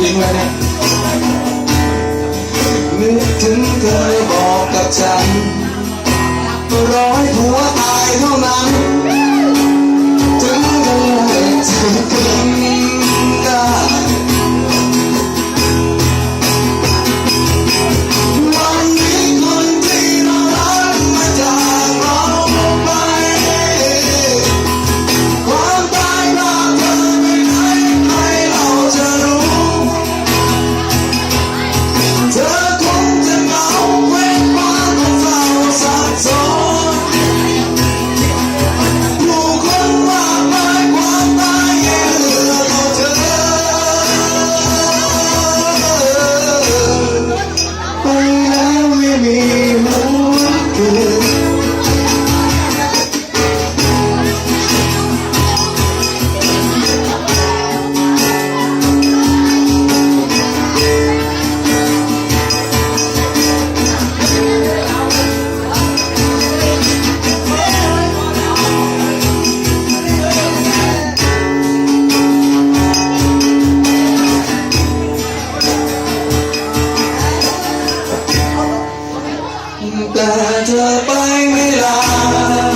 ไว้นะนึกถึงเคยบอกกับฉันร้อยหัว แต่เธอไปไม่ลา